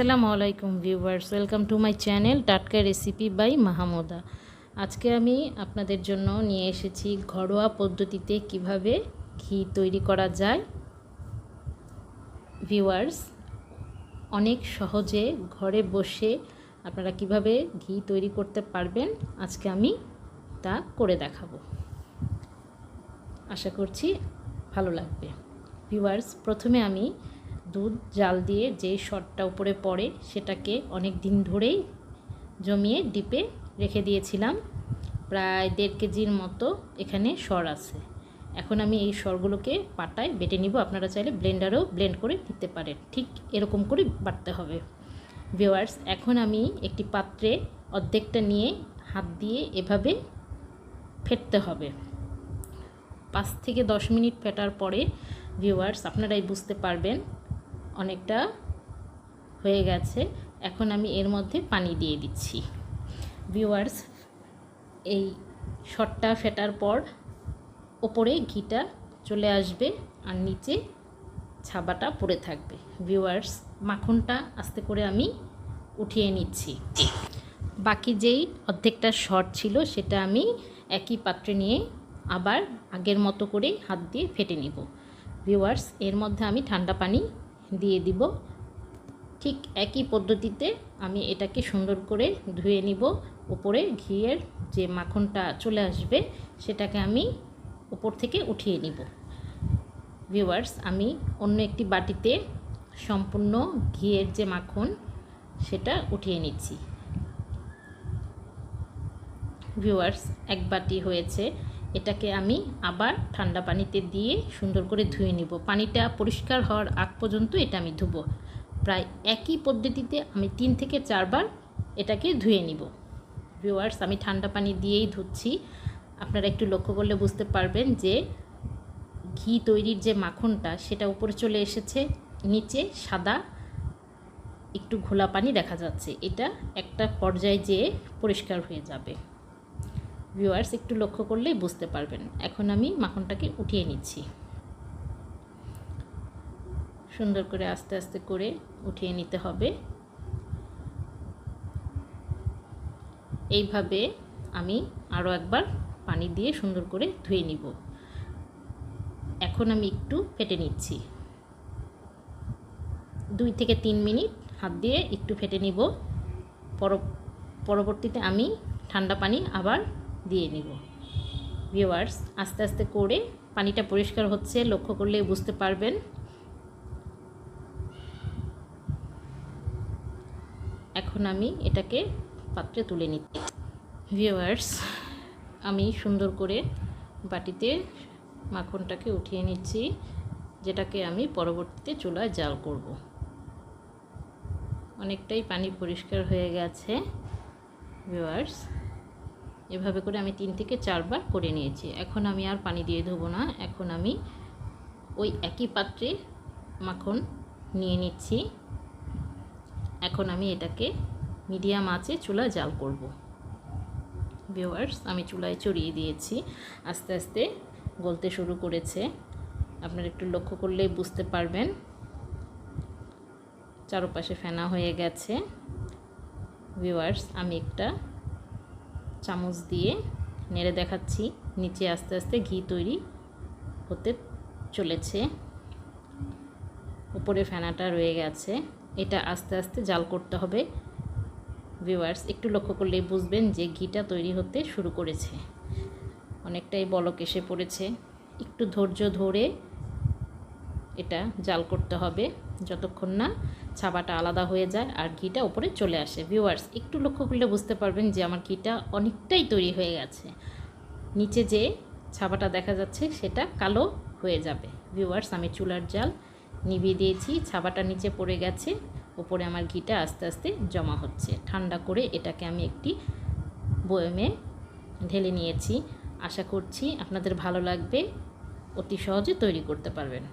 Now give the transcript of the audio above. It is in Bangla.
আসসালামু আলাইকুম viewers, welcome to my channel টাটকা রেসিপি বাই মাহমুদা। আজকে আমি আপনাদের জন্য নিয়ে এসেছি ঘরোয়া পদ্ধতিতে কীভাবে ঘি তৈরি করা যায়। ভিউয়ার্স, অনেক সহজে ঘরে বসে আপনারা কীভাবে ঘি তৈরি করতে পারবেন আজকে আমি তা করে দেখাবো। আশা করছি ভালো লাগবে। ভিউয়ার্স, প্রথমে আমি দুধ জাল দিয়ে যে শটটা উপরে পড়ে সেটাকে অনেক দিন ধরেই জমিয়ে ডিপে রেখে দিয়েছিলাম। প্রায় দেড় কেজির মতো এখানে সর আছে। এখন আমি এই সরগুলোকে পাটায় বেটে নিব। আপনারা চাইলে ব্লেন্ডারেও ব্লেন্ড করে নিতে পারেন। ঠিক এরকম করে বাটতে হবে। ভিওয়ার্স এখন আমি একটি পাত্রে অর্ধেকটা নিয়ে হাত দিয়ে এভাবে ফেটতে হবে। পাঁচ থেকে দশ মিনিট ফেটার পরে ভিউয়ার্স, আপনারাই বুঝতে পারবেন অনেকটা হয়ে গেছে। এখন আমি এর মধ্যে পানি দিয়ে দিচ্ছি। ভিউয়ার্স, এই শটটা ফেটার পর ওপরে ঘিটা চলে আসবে আর নিচে ছাবাটা পড়ে থাকবে। ভিউয়ার্স, মাখনটা আস্তে করে আমি উঠিয়ে নিচ্ছি। বাকি যেই অর্ধেকটা শর্ট ছিল সেটা আমি একই পাত্রে নিয়ে আবার আগের মতো করে হাত দিয়ে ফেটে নিব। ভিউয়ার্স, এর মধ্যে আমি ঠান্ডা পানি দিয়ে দিব। ঠিক একই পদ্ধতিতে আমি এটাকে সুন্দর করে ধুয়ে নিব। উপরে ঘিয়ের যে মাখনটা চলে আসবে, সেটাকে আমি উপর থেকে উঠিয়ে নিব। ভিউয়ার্স, আমি অন্য একটি বাটিতে সম্পূর্ণ ঘিয়ের যে মাখন, সেটা উঠিয়ে নিচ্ছি। ভিউয়ার্স, এক বাটি হয়েছে এটাকে আমি আবার ঠান্ডা পানিতে দিয়ে সুন্দর করে ধুয়ে নিব। পানিটা পরিষ্কার হওয়ার আগ পর্যন্ত এটা আমি ধুব। প্রায় একই পদ্ধতিতে আমি তিন থেকে চারবার এটাকে ধুয়ে নিব। ভিউয়ার্স, আমি ঠান্ডা পানি দিয়েই ধুচ্ছি। আপনারা একটু লক্ষ্য করলে বুঝতে পারবেন যে ঘি তৈরির যে মাখনটা, সেটা উপরে চলে এসেছে। নিচে সাদা একটু ঘোলা পানি দেখা যাচ্ছে। এটা একটা পর্যায়ে যেয়ে পরিষ্কার হয়ে যাবে। ভিউয়ার্স একটু লক্ষ্য করলেই বুঝতে পারবেন। এখন আমি মাখনটাকে উঠিয়ে নিচ্ছি। সুন্দর করে আস্তে আস্তে করে উঠিয়ে নিতে হবে। এইভাবে আমি আরও একবার পানি দিয়ে সুন্দর করে ধুয়ে নিব। এখন আমি একটু ফেটে নিচ্ছি। দুই থেকে তিন মিনিট হাত দিয়ে একটু ফেটে নিব। পরবর্তীতে আমি ঠান্ডা পানি আবার দিয়ে নিব। ভিওয়ার্স আস্তে আস্তে করে পানিটা পরিষ্কার হচ্ছে, লক্ষ্য করলে বুঝতে পারবেন। এখন আমি এটাকে পাত্রে তুলে নিচ্ছি। ভিওয়ার্স আমি সুন্দর করে বাটিতে মাখনটাকে উঠিয়ে নিচ্ছি, যেটাকে আমি পরবর্তীতে চুলায় জাল করব। অনেকটাই পানি পরিষ্কার হয়ে গেছে। ভিওয়ার্স এভাবে করে আমি তিন থেকে চারবার করে নিয়েছি। এখন আমি আর পানি দিয়ে ধোবো না। এখন আমি ওই একই পাত্রে মাখন নিয়ে নিচ্ছি। এখন আমি এটাকে মিডিয়াম আঁচে চুলা জাল করব। ভিওয়ার্স আমি চুলায় চড়িয়ে দিয়েছি। আস্তে আস্তে গলতে শুরু করেছে। আপনারা একটু লক্ষ্য করলেই বুঝতে পারবেন। চারপাশে ফেনা হয়ে গেছে। ভিওয়ার্স আমি একটা চামচ দিয়ে নেড়ে দেখাচ্ছি। নিচে আস্তে আস্তে ঘি তৈরি হতে চলেছে। উপরে ফেনাটা রয়ে গেছে। এটা আস্তে আস্তে জাল করতে হবে। ভিউয়ার্স, একটু লক্ষ্য করলেই বুঝবেন যে ঘিটা তৈরি হতে শুরু করেছে। অনেকটাই বলক এসে পড়েছে। একটু ধৈর্য ধরে এটা জাল করতে হবে। যতক্ষণ না ছাবাটা আলাদা হয়ে যায় আর ঘিটা উপরে চলে আসে। ভিউয়ার্স একটু লক্ষ্য করলে বুঝতে পারবেন যে আমার ঘিটা অনেকটাই তৈরি হয়ে গেছে। নিচে যে ছাবাটা দেখা যাচ্ছে সেটা কালো হয়ে যাবে। ভিউয়ার্স আমি চুলার জাল নিভিয়ে দিয়েছি ছাবাটা নিচে পড়ে গেছে উপরে আমার ঘিটা আস্তে আস্তে জমা হচ্ছে। ঠান্ডা করে এটাকে আমি একটি বয়মে ঢেলে নিয়েছি। আশা করছি আপনাদের ভালো লাগবে, অতি সহজে তৈরি করতে পারবেন।